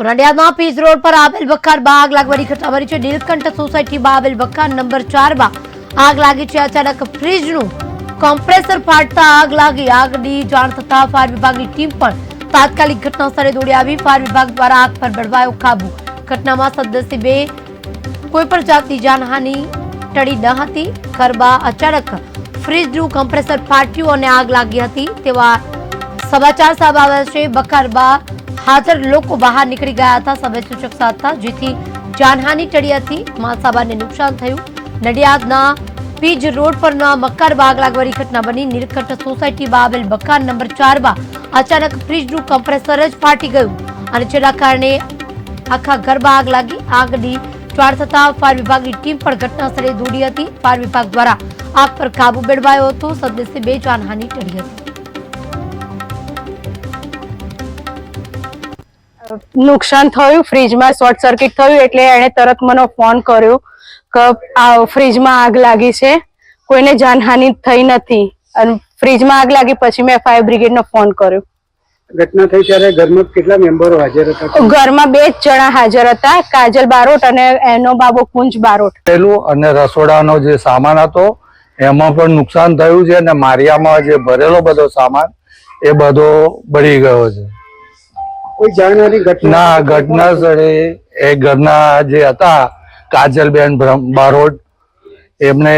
તો નડિયાદમાં પીજ રોડ પર આવેલ વખાર બાગ લાગવાની ઘટના બની છે. નીલકંઠ સોસાયટીમાં આવેલ બખાર નંબર ચારમાં આગ લાગી છે. અચાનક ફ્રીજનું કોમ્પ્રેસર ફાટતા આગ લાગી. આગની જાણ થતા ફાયર વિભાગની ટીમ પણ તાત્કાલિક ઘટના સ્થળે દોડી આવી. ફાયર વિભાગ દ્વારા આગ પર બળવાયો કાબુ. ઘટનામાં સદનસીબે કોઈ પણ જાતની જાનહાનિ ટળી ન હતી. ખરબા અચાનક ફ્રીજનું કમ્પ્રેસર ફાટ્યું અને આગ લાગી હતી. તેવા સમાચાર સામે આવ્યા છે. બખારમાં હાજર લોકો બહાર નીકળી ગયા હતા, સમય સૂચક સાધતા જેથી જાનહાની ટળી હતી. માલસામાનને નુકસાન થયું. નડિયાદના પીજ રોડ પરના મકાર બાગ લાગવાની ઘટના બની. નીલકંઠ સોસાયટીમાં આવેલ મકાન નંબર ચારમાં અચાનક ફ્રીજનું કમ્પ્રેસર જ ફાટી ગયું અને જેના કારણે આખા ઘરમાં આગ લાગી. આગની જાણ થતા ફાયર વિભાગની ટીમ પણ ઘટના સ્થળે દોડી હતી. ફાયર વિભાગ દ્વારા આગ પર કાબુ મેળવાયો હતો. સદનસીબે જાનહાની ટળી હતી. નુકસાન થયું ફ્રીજમાં શોર્ટ સર્કિટ થયું એટલે એણે તરત મને ફોન કર્યો કે આ ફ્રીજમાં આગ લાગી છે કોઈને જાનહાનિ થઈ નથી. અને ફ્રીજમાં આગ લાગી પછી મેં ફાયર બ્રિગેડનો ફોન કર્યો. ઘટના થઈ ત્યારે ઘરમાં કેટલા મેમ્બરો હાજર હતા? ઘરમાં બે જ જણા હાજર હતા કાજલ બારોટ અને એનો બાબો કુંજ બારોટ. થયેલું અને રસોડાનો જે સામાન હતો એમાં પણ નુકસાન થયું છે અને મારિયામાં જે ભરેલો બધો સામાન એ બધો બળી ગયો છે. કોઈ જાણવાની ઘટના? ના, ઘટના સ્થળે એ ઘરના જે હતા, કાજલબેન બારોટ, એમને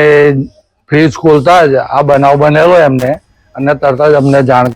ફ્રીજ ખોલતા જ આ બનાવ બનેલો એમને, અને તરત જ અમને જાણ